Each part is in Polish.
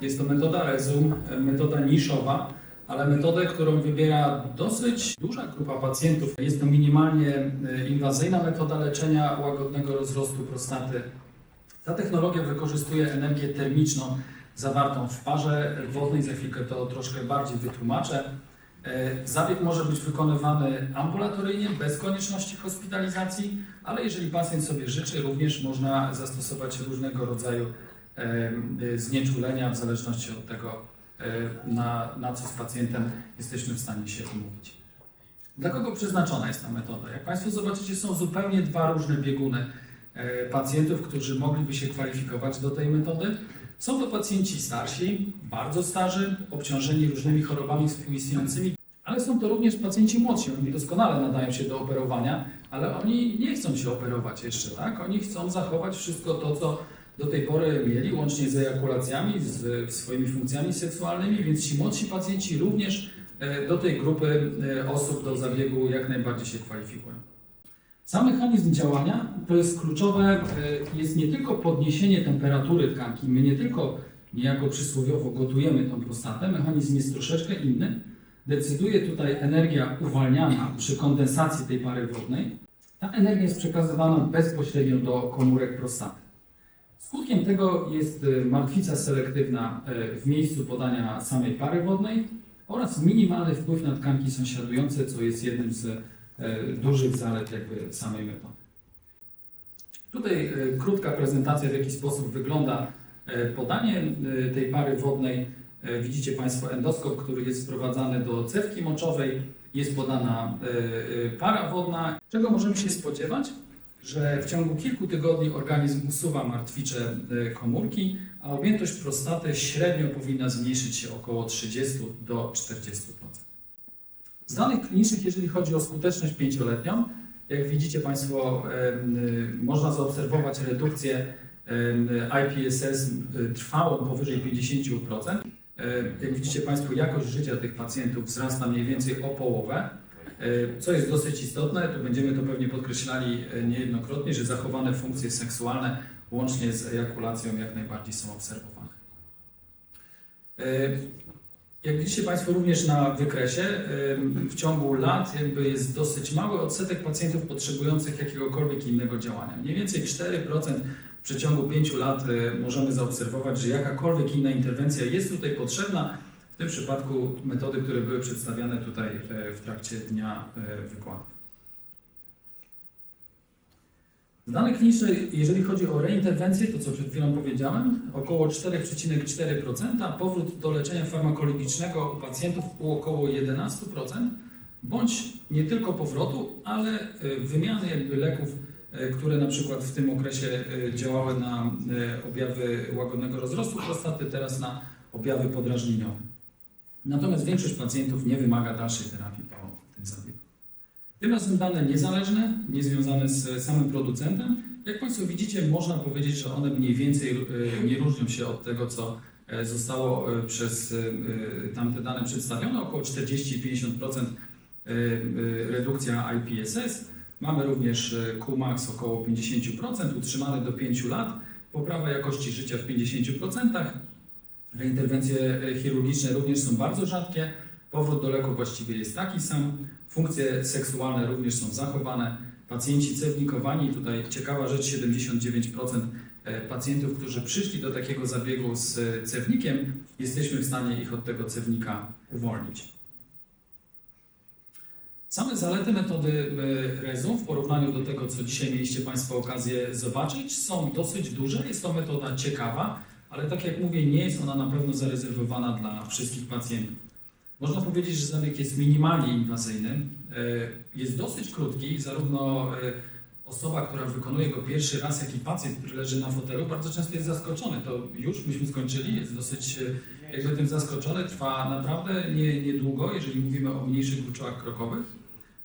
Jest to metoda Rezum, metoda niszowa, ale metodę, którą wybiera dosyć duża grupa pacjentów. Jest to minimalnie e, inwazyjna metoda leczenia łagodnego rozrostu prostaty. Ta technologia wykorzystuje energię termiczną zawartą w parze wodnej. Za chwilkę to troszkę bardziej wytłumaczę. E, Zabieg może być wykonywany ambulatoryjnie, bez konieczności hospitalizacji, ale jeżeli pacjent sobie życzy, również można zastosować różnego rodzaju znieczulenia w zależności od tego, e, na, na co z pacjentem jesteśmy w stanie się umówić. Dla kogo przeznaczona jest ta metoda? Jak Państwo zobaczycie, są zupełnie dwa różne bieguny e, pacjentów, którzy mogliby się kwalifikować do tej metody. Są to pacjenci starsi, bardzo starzy, obciążeni różnymi chorobami współistniejącymi, ale są to również pacjenci młodsi. Oni doskonale nadają się do operowania, ale oni nie chcą się operować jeszcze, tak? Oni chcą zachować wszystko to, co do tej pory mieli, łącznie z ejakulacjami, z swoimi funkcjami seksualnymi, więc ci młodsi pacjenci również e, do tej grupy e, osób do zabiegu jak najbardziej się kwalifikują. Sam mechanizm działania to jest kluczowe, e, jest nie tylko podniesienie temperatury tkanki, my nie tylko niejako przysłowiowo gotujemy tą prostatę, mechanizm jest troszeczkę inny. Decyduje tutaj energia uwalniana przy kondensacji tej pary wodnej. Ta energia jest przekazywana bezpośrednio do komórek prostaty. Skutkiem tego jest e, martwica selektywna e, w miejscu podania samej pary wodnej oraz minimalny wpływ na tkanki sąsiadujące, co jest jednym z e, dużych zalet jakby samej metody. Tutaj krótka prezentacja, w jaki sposób wygląda podanie tej pary wodnej. Widzicie Państwo endoskop, który jest wprowadzany do cewki moczowej. Jest podana para wodna. Czego możemy się spodziewać? Że w ciągu kilku tygodni organizm usuwa martwicze e, komórki, a objętość prostaty średnio powinna zmniejszyć się około 30 do 40%. Z danych klinicznych, jeżeli chodzi o skuteczność pięcioletnią, jak widzicie Państwo, em, y, można zaobserwować redukcję IPSS trwałą powyżej 50%. E, Jak widzicie Państwo, jakość życia tych pacjentów wzrasta mniej więcej o połowę. E, Co jest dosyć istotne, to będziemy to pewnie podkreślali e, niejednokrotnie, że zachowane funkcje seksualne łącznie z ejakulacją jak najbardziej są obserwowane. E, Jak widzicie Państwo również na wykresie, w ciągu lat jakby jest dosyć mały odsetek pacjentów potrzebujących jakiegokolwiek innego działania. Mniej więcej 4% w przeciągu 5 lat możemy zaobserwować, że jakakolwiek inna interwencja jest tutaj potrzebna. Tym przypadku metody, które były przedstawiane tutaj e, w trakcie dnia e, wykładu. Z danych jeżeli chodzi o reinterwencję, to co przed chwilą powiedziałem, około 4,4%, powrót do leczenia farmakologicznego u pacjentów u około 11%, bądź nie tylko powrotu, ale y, wymiany jakby leków, które na przykład w tym okresie działały na objawy łagodnego rozrostu prostaty, teraz na objawy podrażnieniowe. Natomiast większość pacjentów nie wymaga dalszej terapii po tym zabiegu. Tym razem dane niezależne, niezwiązane z samym producentem. Jak Państwo widzicie, można powiedzieć, że one mniej więcej e, nie różnią się od tego, co e, zostało e, przez tamte dane przedstawione, około 40-50% e, e, redukcja IPSS. Mamy również Qmax około 50%, utrzymany do 5 lat, poprawa jakości życia w 50%. Reinterwencje e, chirurgiczne również są bardzo rzadkie. Powrót do leku właściwie jest taki sam. Funkcje seksualne również są zachowane. Pacjenci cewnikowani, tutaj ciekawa rzecz, 79% e, pacjentów, którzy przyszli do takiego zabiegu z cewnikiem, jesteśmy w stanie ich od tego cewnika uwolnić. Same zalety metody e, Rezum w porównaniu do tego, co dzisiaj mieliście Państwo okazję zobaczyć, są dosyć duże. Jest to metoda ciekawa, ale tak jak mówię, nie jest ona na pewno zarezerwowana dla wszystkich pacjentów. Można powiedzieć, że zabieg jest minimalnie inwazyjny, e, jest dosyć krótki, zarówno e, osoba, która wykonuje go pierwszy raz, jak i pacjent, który leży na fotelu, bardzo często jest zaskoczony. To już myśmy skończyli, jest dosyć e, jakby tym zaskoczony, trwa naprawdę nie- niedługo, jeżeli mówimy o mniejszych gruczołach krokowych.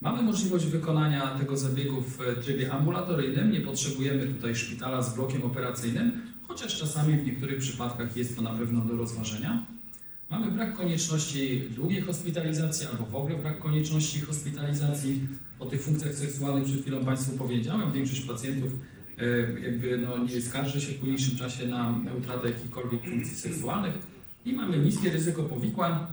Mamy możliwość wykonania tego zabiegu w trybie ambulatoryjnym, nie potrzebujemy tutaj szpitala z blokiem operacyjnym, chociaż czasami w niektórych przypadkach jest to na pewno do rozważenia. Mamy brak konieczności długiej hospitalizacji albo w ogóle brak konieczności hospitalizacji. O tych funkcjach seksualnych przed chwilą Państwu powiedziałem. Większość pacjentów e, jakby no, nie skarży się w późniejszym czasie na utratę jakichkolwiek funkcji seksualnych. i mamy niskie ryzyko powikłań,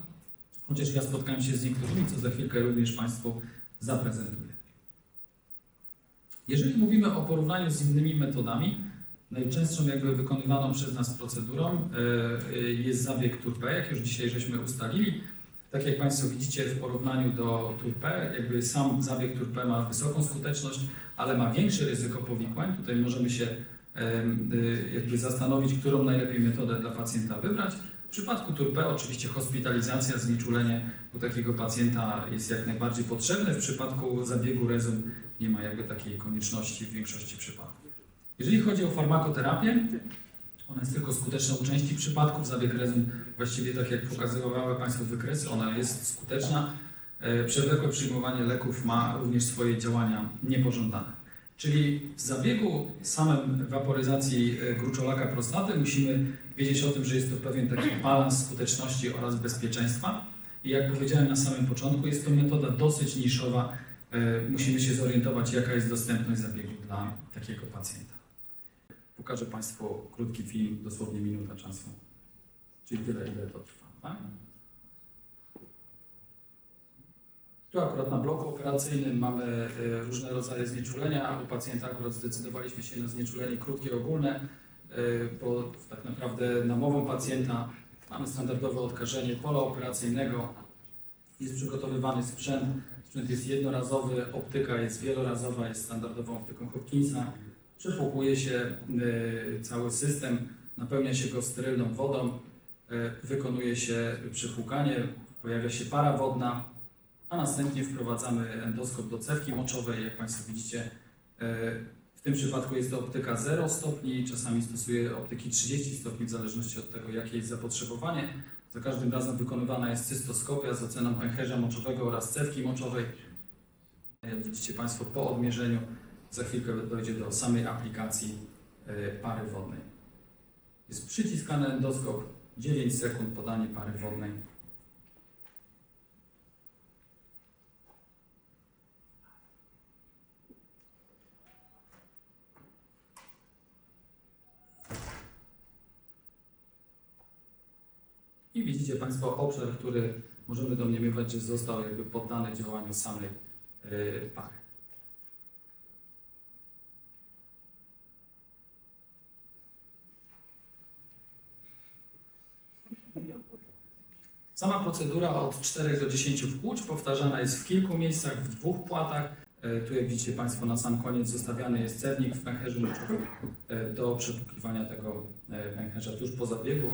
chociaż ja spotkałem się z niektórymi, co za chwilkę również Państwu zaprezentuję. Jeżeli mówimy o porównaniu z innymi metodami, najczęstszą jakby wykonywaną przez nas procedurą e, e, jest zabieg TURP, jak już dzisiaj żeśmy ustalili. Tak jak Państwo widzicie w porównaniu do TURP, jakby sam zabieg TURP ma wysoką skuteczność, ale ma większe ryzyko powikłań. Tutaj możemy się y, jakby zastanowić, którą najlepiej metodę dla pacjenta wybrać. W przypadku TURP oczywiście hospitalizacja, znieczulenie u takiego pacjenta jest jak najbardziej potrzebne. W przypadku zabiegu rezum nie ma jakby takiej konieczności w większości przypadków. Jeżeli chodzi o farmakoterapię, ona jest tylko skuteczna u części przypadków. Zabieg rezum właściwie tak jak pokazywały Państwo wykresy, ona jest skuteczna. E, Przewlekłe przyjmowanie leków ma również swoje działania niepożądane. Czyli w zabiegu samym waporyzacji e, gruczolaka prostaty musimy wiedzieć o tym, że jest to pewien taki balans skuteczności oraz bezpieczeństwa. I jak powiedziałem na samym początku, jest to metoda dosyć niszowa. E, Musimy się zorientować, jaka jest dostępność zabiegu dla takiego pacjenta. Pokażę Państwu krótki film, dosłownie minuta czasu. Czyli tyle, ile to trwa. Tak? Tu akurat na bloku operacyjnym mamy e, różne rodzaje znieczulenia. U pacjenta akurat zdecydowaliśmy się na znieczulenie krótkie ogólne, e, bo tak naprawdę na mową pacjenta mamy standardowe odkażenie polooperacyjnego. Jest przygotowywany sprzęt. Sprzęt jest jednorazowy, optyka jest wielorazowa, jest standardową optyką Hopkinsa. Przepłukuje się e, cały system, napełnia się go sterylną wodą, e, wykonuje się przepłukanie, pojawia się para wodna, a następnie wprowadzamy endoskop do cewki moczowej. Jak Państwo widzicie, e, w tym przypadku jest to optyka 0 stopni, czasami stosuję optyki 30 stopni w zależności od tego, jakie jest zapotrzebowanie. Za każdym razem wykonywana jest cystoskopia z oceną pęcherza moczowego oraz cewki moczowej. Jak widzicie Państwo, po odmierzeniu za chwilkę dojdzie do samej aplikacji e, pary wodnej. Jest przyciskany endoskop, 9 sekund podanie pary wodnej. I widzicie Państwo obszar, który możemy domniemywać, że został jakby poddany działaniu samej e, pary. Sama procedura od 4 do 10 wpłuć powtarzana jest w kilku miejscach, w dwóch płatach. E, Tu jak widzicie Państwo na sam koniec zostawiany jest cernik w pęcherzu moczowym e, do przepłukiwania tego e, pęcherza tuż po zabiegu.